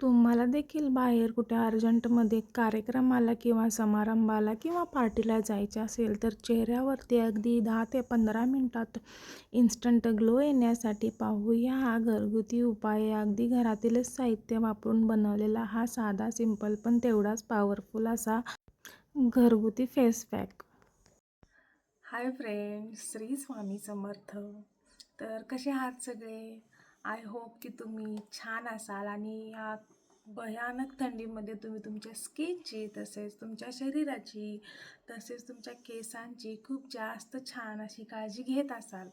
तुम्हाला देखील बाहेर कुठे अर्जंटमध्ये कार्यक्रमाला किंवा समारंभाला किंवा पार्टीला जायचे असेल तर चेहऱ्यावरती अगदी दहा ते पंधरा मिनटात इन्स्टंट ग्लो येण्यासाठी पाहूया हा घरगुती उपाय. अगदी घरातीलच साहित्य वापरून बनवलेला हा साधा सिंपल पण तेवढाच पॉवरफुल असा घरगुती face pack hi friend Shri Swami Samarth. तर कसे आहात सगळे? आय होप की तुम्ही छान असाल आणि या भयानक थंडीमध्ये तुम्ही तुमच्या स्किनची तसेच तुमच्या शरीराची तसेच तुमच्या केसांची खूप जास्त छान अशी काळजी घेत असाल.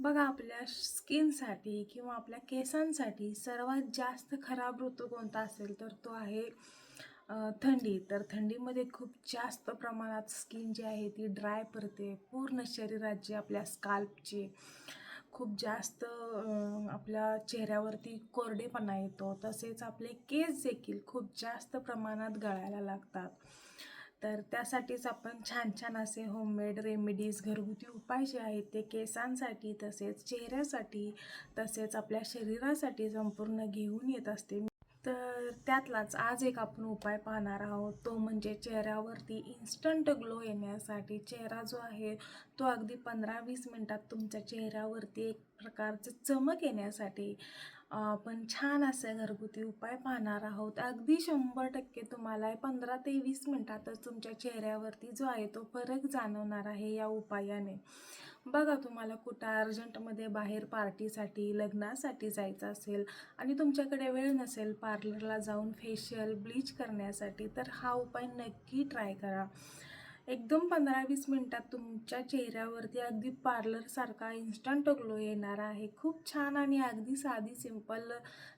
बघा आपल्या स्किनसाठी किंवा आपल्या केसांसाठी सर्वात जास्त खराब ऋतू कोणता असेल तर तो आहे थंडी. तर थंडीमध्ये खूप जास्त प्रमाणात स्किन जी आहे ती ड्राय पडते पूर्ण शरीराची आपल्या स्काल्पची खूप जास्त आपल्या चेहऱ्यावरती कोरडेपणा येतो. तसेच आपले केस देखील खूप जास्त प्रमाणात गळायला लागतात. तर त्यासाठीच आपण छान छान असे होममेड रेमेडीज घरगुती उपाय जे आहेत ते केसांसाठी तसेच चेहऱ्यासाठी तसेच आपल्या शरीरासाठी संपूर्ण घेऊन येत असते. तर त्यातलाच आज एक आपण उपाय पाहणार आहोत. तो म्हणजे चेहऱ्यावरती इन्स्टंट ग्लो येण्यासाठी चेहरा जो आहे तो अगदी पंधरा वीस मिनटात तुमच्या चेहऱ्यावरती एक प्रकारचं चमक येण्यासाठी आपण छान असे घरगुती उपाय पाहणार आहोत. अगदी शंभर टक्के तुम्हाला पंधरा ते वीस मिनटातच तुमच्या चेहऱ्यावरती जो आहे तो फरक जाणवणार आहे या उपायाने. बघा तुम्हाला कुठं अर्जंटमध्ये बाहेर पार्टीसाठी लग्नासाठी जायचं असेल आणि तुमच्याकडे वेळ नसेल पार्लरला जाऊन फेशियल ब्लीच करण्यासाठी तर हा उपाय नक्की ट्राय करा. एकदम पंधरा वीस मिनटात तुमच्या चेहऱ्यावरती अगदी पार्लरसारखा इन्स्टंट ग्लो येणार आहे. खूप छान आणि अगदी साधी सिंपल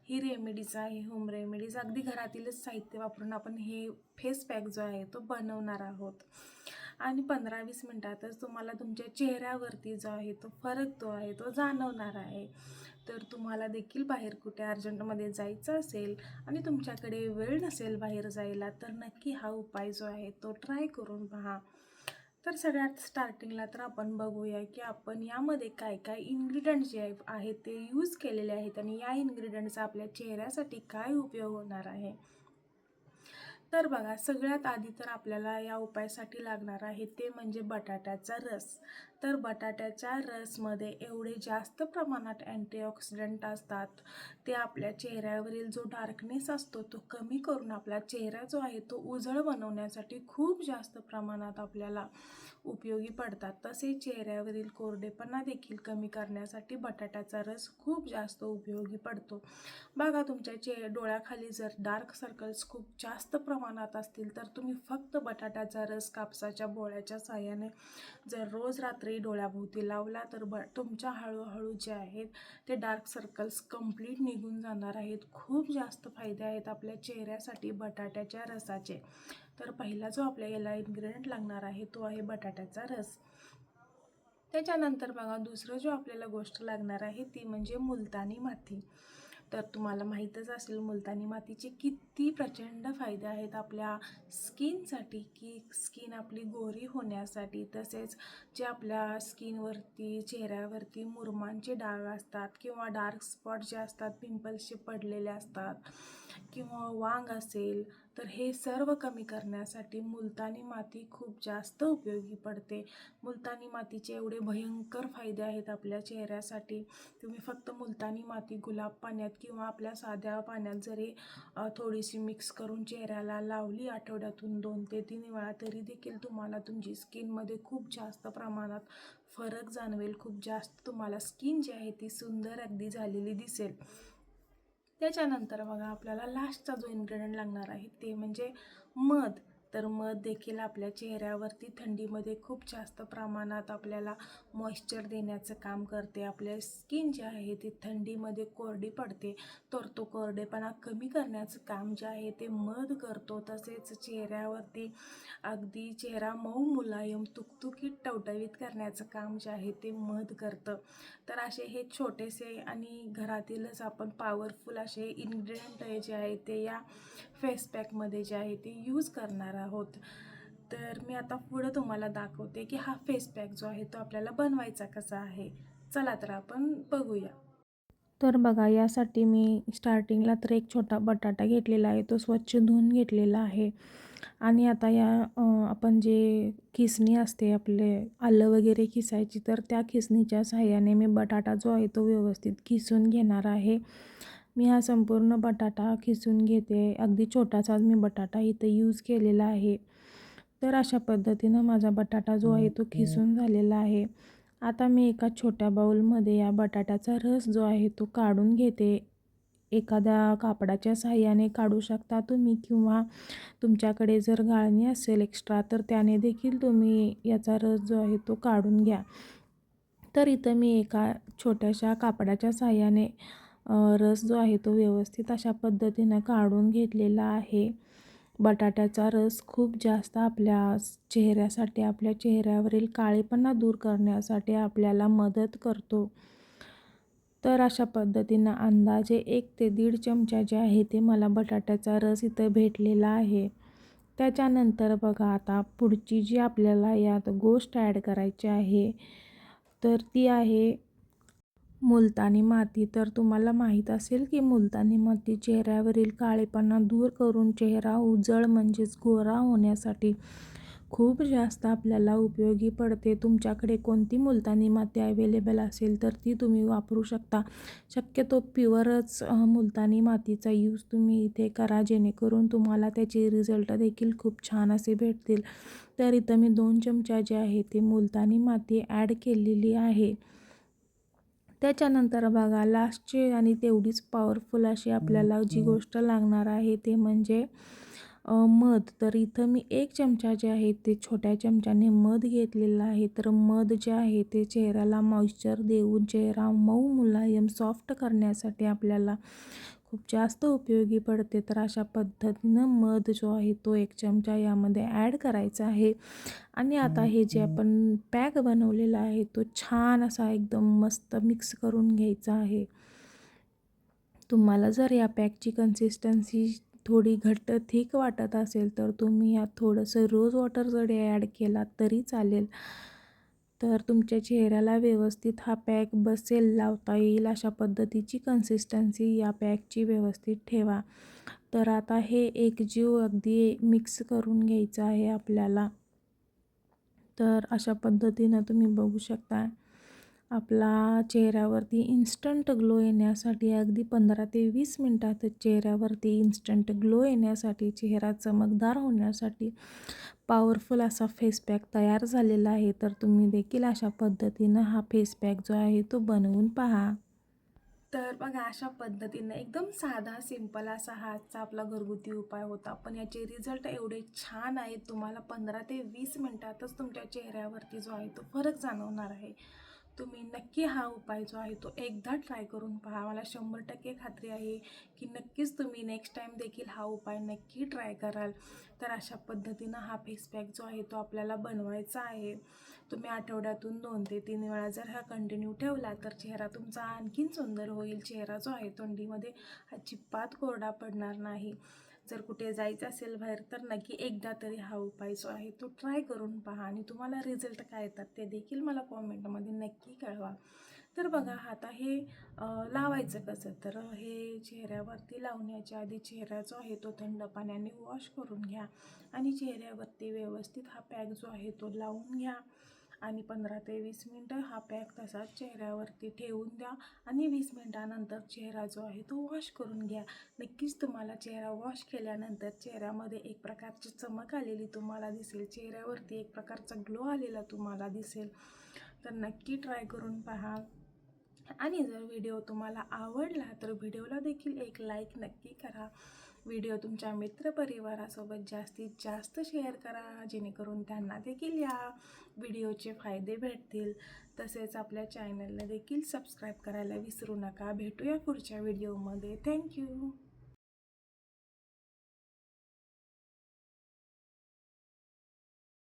ही रेमेडीज आहे होम रेमेडीज अगदी घरातीलच साहित्य वापरून आपण हे फेस पॅक जो आहे तो बनवणार आहोत. आणि पंधरा वीस मिनटातच तुम्हाला तुमच्या चेहऱ्यावरती जो आहे तो फरक जो आहे तो जाणवणार आहे. तर तुम्हाला देखील बाहेर कुठे अर्जंटमध्ये जायचं असेल आणि तुमच्याकडे वेळ नसेल बाहेर जायला तर नक्की हा उपाय जो आहे तो ट्राय करून पहा. तर सगळ्यात स्टार्टिंगला तर आपण बघूया की आपण यामध्ये काय काय इन्ग्रेडियंट जे आहे- आहेत ते यूज केलेले आहेत आणि या इन्ग्रेडियंटचा आपल्या चेहऱ्यासाठी काय उपयोग होणार आहे. तर बघा सगळ्यात आधी तर आपल्याला या उपायासाठी लागणार आहे ते म्हणजे बटाट्याचा रस. तर बटाट्याच्या रसमध्ये एवढे जास्त प्रमाणात अँटीऑक्सिडंट असतात ते आपल्या चेहऱ्यावरील जो डार्कनेस असतो तो कमी करून आपला चेहरा जो आहे तो उजळ बनवण्यासाठी खूप जास्त प्रमाणात आपल्याला उपयोगी पडतात. तसेच चेहऱ्यावरील कोरडेपणा देखील कमी करण्यासाठी बटाट्याचा रस खूप जास्त उपयोगी पडतो. बघा तुमच्या चे डोळ्याखाली जर डार्क सर्कल्स खूप जास्त प्रमाणात असतील तर तुम्ही फक्त बटाट्याचा रस कापसाच्या बोळ्याच्या साह्याने जर रोज रात्री डोळ्याभोवती लावला तर ब तुमच्या हळूहळू जे आहेत ते डार्क सर्कल्स कंप्लीट निघून जाणार आहेत. खूप जास्त फायदे आहेत आपल्या चेहऱ्यासाठी बटाट्याच्या रसाचे. तर पहिला जो आपल्या याला इन्ग्रेडियंट लागणार आहे तो आहे बटाट्याचा रस. त्याच्यानंतर बघा दुसरं जो आपल्याला गोष्ट लागणार आहे ती म्हणजे मुलतानी माती. तर तुम्हाला माहीतच असेल मुलतानी मातीचे किती प्रचंड फायदे आहेत आपल्या स्किनसाठी की स्किन आपली गोरी होण्यासाठी. तसेच जे आपल्या स्किनवरती चेहऱ्यावरती मुरमांचे डाग असतात किंवा डार्क स्पॉट जे असतात पिंपल्सचे पडलेले असतात किंवा वांग असेल तर हे सर्व कमी करण्यासाठी मुलतानी माती खूप जास्त उपयोगी पडते. मुलतानी मातीचे एवढे भयंकर फायदे आहेत आपल्या चेहऱ्यासाठी. तुम्ही फक्त मुलतानी माती गुलाब पाण्यात किंवा आपल्या साध्या पाण्यात जरी थोडीशी मिक्स करून चेहऱ्याला लावली आठवड्यातून दोन ते तीन वेळा तरी देखील तुम्हाला तुमची स्किनमध्ये खूप जास्त प्रमाणात फरक जाणवेल. खूप जास्त तुम्हाला स्किन जी आहे ती सुंदर अगदी झालेली दिसेल. त्याच्यानंतर बघा आपल्याला लास्टचा जो इन्ग्रेडियंट लागणार आहे ते म्हणजे मध. तर मध देखील आपल्या चेहऱ्यावरती थंडीमध्ये खूप जास्त प्रमाणात आपल्याला मॉइश्चर देण्याचं काम करते. आपल्या स्किन जे आहे ती थंडीमध्ये कोरडी पडते. तर तो कोरडेपणा कमी करण्याचं काम जे आहे ते मध करतो. तसेच चेहऱ्यावरती अगदी चेहरा मऊ मुलायम तुकतुकीत टवटवीत करण्याचं काम जे आहे ते मध करतं. तर असे हे छोटेसे आणि घरातीलच आपण पॉवरफुल असे इन्ग्रेडियंट जे आहे ते या फेस पॅकमध्ये जे आहे ते यूज करणार आहोत. तर मी आता पुढं तुम्हाला दाखवते की हा फेस पॅक जो आहे तो आपल्याला बनवायचा कसा आहे. चला तर आपण बघूया. तर बघा यासाठी मी स्टार्टिंगला तर एक छोटा बटाटा घेतलेला आहे तो स्वच्छ धुवून घेतलेला आहे. आणि आता या आपण जे खिसणी असते आपले आलं वगैरे खिसायची तर त्या खिसणीच्या सहाय्याने मी बटाटा जो आहे तो व्यवस्थित खिसून घेणार आहे. मी हा संपूर्ण बटाटा खिसून घेते. अगदी छोटासाच मी बटाटा इथं यूज केलेला आहे. तर अशा पद्धतीनं माझा बटाटा जो आहे तो खिसून झालेला आहे. आता मी एका छोट्या बाऊलमध्ये या बटाट्याचा रस जो आहे तो काढून घेते. एखाद्या कापडाच्या साहाय्याने काढू शकता तुम्ही किंवा तुमच्याकडे जर गाळणी असेल एक्स्ट्रा तर त्याने देखील तुम्ही याचा रस जो आहे तो काढून घ्या. तर इथं मी एका छोट्याशा कापडाच्या साहाय्याने रस जो आहे तो व्यवस्थित अशा पद्धतीनं काढून घेतलेला आहे. बटाट्याचा रस खूप जास्त आपल्या चेहऱ्यासाठी आपल्या चेहऱ्यावरील काळेपणा दूर करण्यासाठी आपल्याला मदत करतो. तर अशा पद्धतीनं अंदाजे एक ते दीड चमचा जे आहे ते मला बटाट्याचा रस इथं भेटलेला आहे. त्याच्यानंतर बघा आता पुढची जी आपल्याला यात गोष्ट ॲड करायची आहे तर ती आहे मुलतानी माती. तर तुम्हाला माहीत असेल की मुलतानी माती चेहऱ्यावरील काळेपणा दूर करून चेहरा उजळ म्हणजेच गोरा होण्यासाठी खूप जास्त आपल्याला उपयोगी पडते. तुमच्याकडे कोणती मुलतानी माती अवेलेबल असेल तर ती तुम्ही वापरू शकता. शक्यतो प्युअरच मुलतानी मातीचा यूज तुम्ही इथे करा जेणेकरून तुम्हाला त्याचे रिझल्ट देखील खूप छान असे भेटतील. तर इथं मी दोन चमचा जे आहे ते मुलतानी माती ॲड केलेली आहे. त्याच्यानंतर बघा लास्टची आणि तेवढीच पॉवरफुल अशी आपल्याला जी गोष्ट लागणार आहे ते म्हणजे मध. तर इथं मी एक चमचा जे आहे ते छोट्या चमच्याने मध घेतलेला आहे. तर मध जे आहे ते चेहऱ्याला मॉइश्चर देऊन चेहरा मऊ मुलायम सॉफ्ट करण्यासाठी आपल्याला खूप जास्त उपयोगी पडते. तर अशा पद्धतीनं मध जो आहे तो एक चमचा यामध्ये ॲड करायचा आहे. आणि आता हे जे आपण पॅक बनवलेला आहे तो छान असा एकदम मस्त मिक्स करून घ्यायचा आहे. तुम्हाला जर या पॅकची कन्सिस्टन्सी थोडी घट्ट थिक वाटत असेल तर तुम्ही यात थोडंसं रोज वॉटर जरी ॲड केला तरी चालेल. तर तुमच्या चेहऱ्याला व्यवस्थित हा पॅक बसेल लावता येईल अशा पद्धतीची कन्सिस्टन्सी या पॅकची व्यवस्थित ठेवा. तर आता हे एकजीव अगदी मिक्स करून घ्यायचं आहे आपल्याला. तर अशा पद्धतीनं तुम्ही बघू शकता. आपला चेहऱ्यावरती इन्स्टंट ग्लो येण्यासाठी अगदी पंधरा ते वीस मिनटातच चेहऱ्यावरती इन्स्टंट ग्लो येण्यासाठी चेहरा चमकदार होण्यासाठी पॉवरफुल असा फेस पॅक तयार झालेला आहे. तर तुम्ही देखील अशा पद्धतीनं हा फेस पॅक जो आहे तो बनवून पहा. तर बघा अशा पद्धतीनं एकदम साधा सिंपल असा हा आजचा आपला घरगुती उपाय होता. पण याचे रिझल्ट एवढे छान आहेत तुम्हाला पंधरा ते वीस मिनटातच तुमच्या चेहऱ्यावरती जो आहे तो फरक जाणवणार आहे. तुम्ही नक्की हा उपाय जो आहे तो एकदा ट्राय करून पहा. मला शंभर टक्के खात्री आहे की नक्कीच तुम्ही नेक्स्ट टाईम देखील हा उपाय नक्की ट्राय कराल. तर अशा पद्धतीनं हा फेस पॅक जो आहे तो आपल्याला बनवायचा आहे. तुम्ही आठवड्यातून दोन ते तीन वेळा जर हा कंटिन्यू ठेवला तर चेहरा तुमचा आणखीन सुंदर होईल. चेहरा जो आहे तोंडीमध्ये अजिबात कोरडा पडणार नाही. जर कुठे जायचं असेल बाहेर तर नक्की एकदा तरी हा उपाय जो आहे तो ट्राय करून पहा. आणि तुम्हाला रिझल्ट काय येतात ते देखील मला कॉमेंटमध्ये नक्की कळवा. तर बघा आता हे लावायचं कसं? तर हे चेहऱ्यावरती लावण्याच्या आधी चेहरा जो आहे तो थंड पाण्याने वॉश करून घ्या. आणि चेहऱ्यावरती व्यवस्थित हा पॅक जो आहे तो लावून घ्या. आणि पंधरा ते वीस मिनटं हा पॅक तसाच चेहऱ्यावरती ठेवून द्या आणि वीस मिनटानंतर चेहरा जो आहे तो वॉश करून घ्या. नक्कीच तुम्हाला चेहरा वॉश केल्यानंतर चेहऱ्यामध्ये एक प्रकारची चमक आलेली तुम्हाला दिसेल. चेहऱ्यावरती एक प्रकारचा ग्लो आलेला तुम्हाला दिसेल. तर नक्की ट्राय करून पहा. आणि जर व्हिडिओ तुम्हाला आवडला तर व्हिडिओला देखील एक लाईक नक्की करा. व्हिडिओ तुमच्या मित्रपरिवारासोबत जास्तीत जास्त शेअर करा जेणेकरून त्यांना देखील या व्हिडिओचे फायदे भेटतील. तसेच आपल्या चॅनलला देखील सबस्क्राईब करायला विसरू नका. भेटूया पुढच्या व्हिडिओमध्ये. थँक्यू.